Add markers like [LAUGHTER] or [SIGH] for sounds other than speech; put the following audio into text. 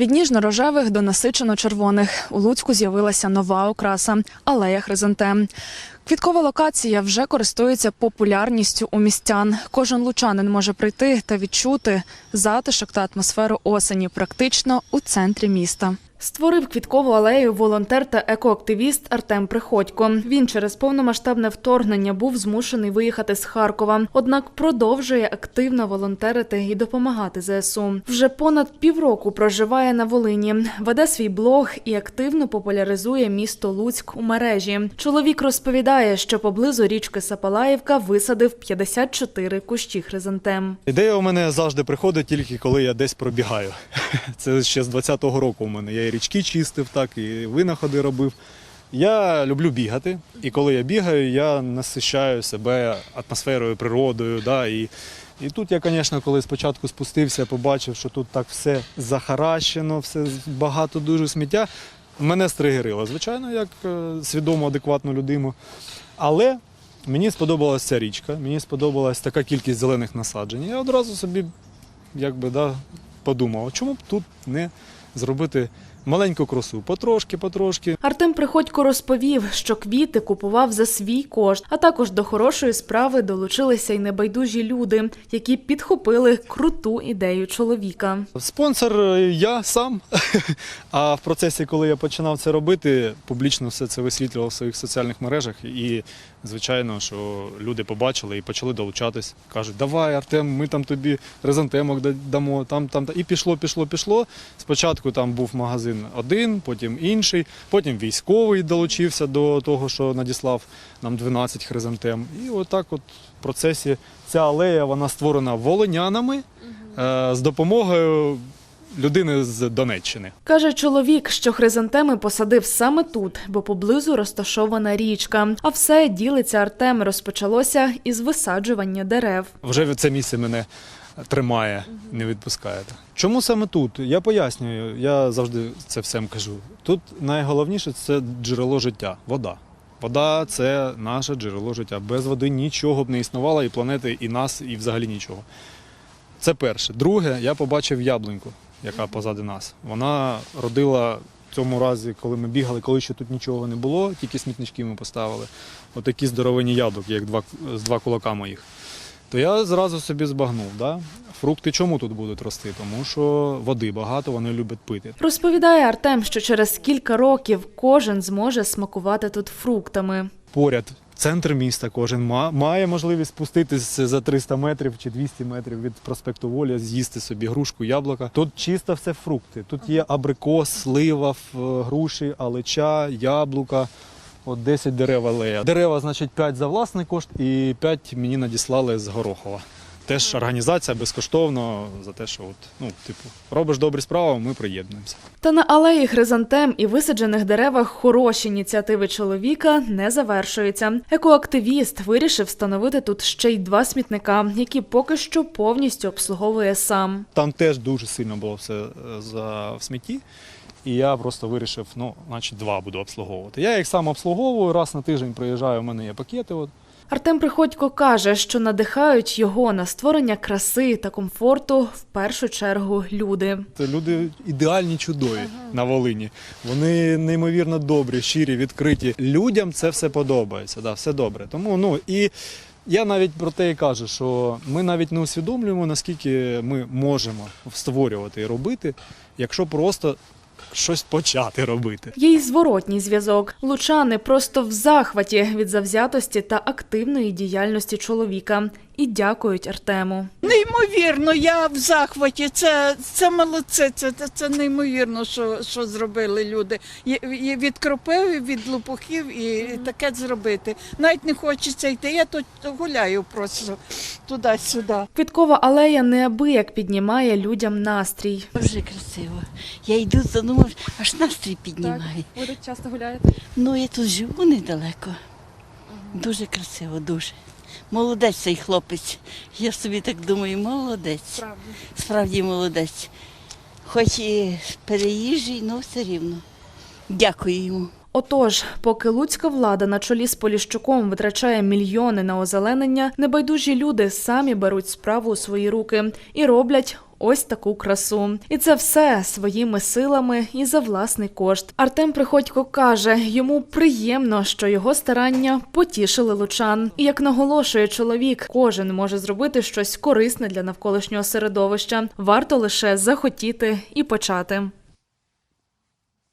Від ніжно-рожевих до насичено-червоних у Луцьку з'явилася нова окраса алея хризантем. Квіткова локація вже користується популярністю у містян. Кожен лучанин може прийти та відчути затишок та атмосферу осені практично у центрі міста. Створив квіткову алею волонтер та екоактивіст Артем Приходько. Він через повномасштабне вторгнення був змушений виїхати з Харкова, однак продовжує активно волонтерити і допомагати ЗСУ. Вже понад півроку проживає на Волині, веде свій блог і активно популяризує місто Луцьк у мережі. Чоловік розповідає, що поблизу річки Сапалаївка висадив 54 кущі хризантем. Ідея у мене завжди приходить тільки коли я десь пробігаю. [LAUGHS] Це ще з 20-го року у мене. Я річки чистив, так, і винаходи робив. Я люблю бігати, і коли я бігаю, я насищаю себе атмосферою, природою. Да, і, і тут я, звісно, коли спочатку спустився, побачив, що тут так все захаращено, все багато дуже сміття. Мене стригерило, звичайно, як е, свідому, адекватну людину. Але мені сподобалася ця річка, мені сподобалась така кількість зелених насаджень. Я одразу собі якби, да, подумав, чому б тут не зробити маленьку красу? Потрошки, потрошки. Артем Приходько розповів, що квіти купував за свій кошт, а також до хорошої справи долучилися й небайдужі люди, які підхопили круту ідею чоловіка. Спонсор е, я сам. [LAUGHS] А в процесі, коли я починав це робити, публічно все це висвітлював в своїх соціальних мережах. І, звичайно, що люди побачили і почали долучатись. Кажуть, давай, Артем, ми там тобі резантемок дамо. Там, там, та». І пішло, пішло, пішло. Спочатку там був магазин один, потім інший, потім військовий долучився до того, що надіслав нам 12 хризантем. І отак от в процесі ця алея вона створена волонянами е, з допомогою людини з Донеччини. Каже чоловік, що хризантеми посадив саме тут, бо поблизу розташована річка. А все ділиться Артем. Розпочалося із висаджування дерев. Вже це місце мене тримає, не відпускає. Чому саме тут? Я пояснюю, я завжди це всім кажу. Тут найголовніше це джерело життя, вода. Вода це наше джерело життя. Без води нічого б не існувало, і планети, і нас, і взагалі нічого. Це перше. Друге, я побачив яблуньку, яка позади нас. Вона родила в цьому разі, коли ми бігали, коли ще тут нічого не було, тільки смітнички ми поставили. Отакі здоровені яблуки, як два, з два кулака моїх. То я зразу собі збагнув, да? фрукти чому тут будуть рости? Тому що води багато, вони люблять пити. Розповідає Артем, що через кілька років кожен зможе смакувати тут фруктами. Поряд центр міста кожен ма- має можливість спуститись за 300 метрів чи 200 метрів від проспекту Воля, з'їсти собі грушку, яблука. Тут чисто все фрукти. Тут є абрикос, слива, ф- груші, алеча, яблука. От 10 дерев алея. Дерева, значить, 5 за власний кошт і 5 мені надіслали з Горохова. Теж організація безкоштовно за те, що от, ну, типу, робиш добрі справи, ми приєднуємося. Та на алеї хризантем і висаджених деревах хороші ініціативи чоловіка не завершуються. Екоактивіст вирішив встановити тут ще й два смітника, які поки що повністю обслуговує сам. Там теж дуже сильно було все е, за в смітті. І я просто вирішив, ну, значить, два буду обслуговувати. Я їх сам обслуговую, раз на тиждень приїжджаю, у мене є пакети. От. Артем Приходько каже, що надихають його на створення краси та комфорту в першу чергу люди. Це люди ідеальні чудові на Волині. Вони неймовірно добрі, щирі, відкриті. Людям це все подобається, да, все добре. Тому ну і я навіть про те і кажу, що ми навіть не усвідомлюємо, наскільки ми можемо створювати і робити, якщо просто щось почати робити. Є зворотній зв'язок. Лучани просто в захваті від завзятості та активної діяльності чоловіка і дякують Артему. Неймовірно, я в захваті. Це, це молодце, це, це, це неймовірно, що, що зробили люди. І, і від кропиви, від лопухів і таке зробити. Навіть не хочеться йти. Я тут гуляю просто туди-сюди. Квіткова алея неабияк піднімає людям настрій. Дуже красиво. Я йду задумав, аж настрій піднімає. Ви тут часто гуляєте? Ну, я тут живу недалеко. Дуже красиво, дуже. Молодець цей хлопець. Я собі так думаю, молодець. Справді, Справді молодець. Хоч і переїжджий, але все рівно. Дякую йому. Отож, поки луцька влада на чолі з Поліщуком витрачає мільйони на озеленення, небайдужі люди самі беруть справу у свої руки і роблять ось таку красу. І це все своїми силами і за власний кошт. Артем Приходько каже, йому приємно, що його старання потішили лучан. І як наголошує чоловік, кожен може зробити щось корисне для навколишнього середовища. Варто лише захотіти і почати.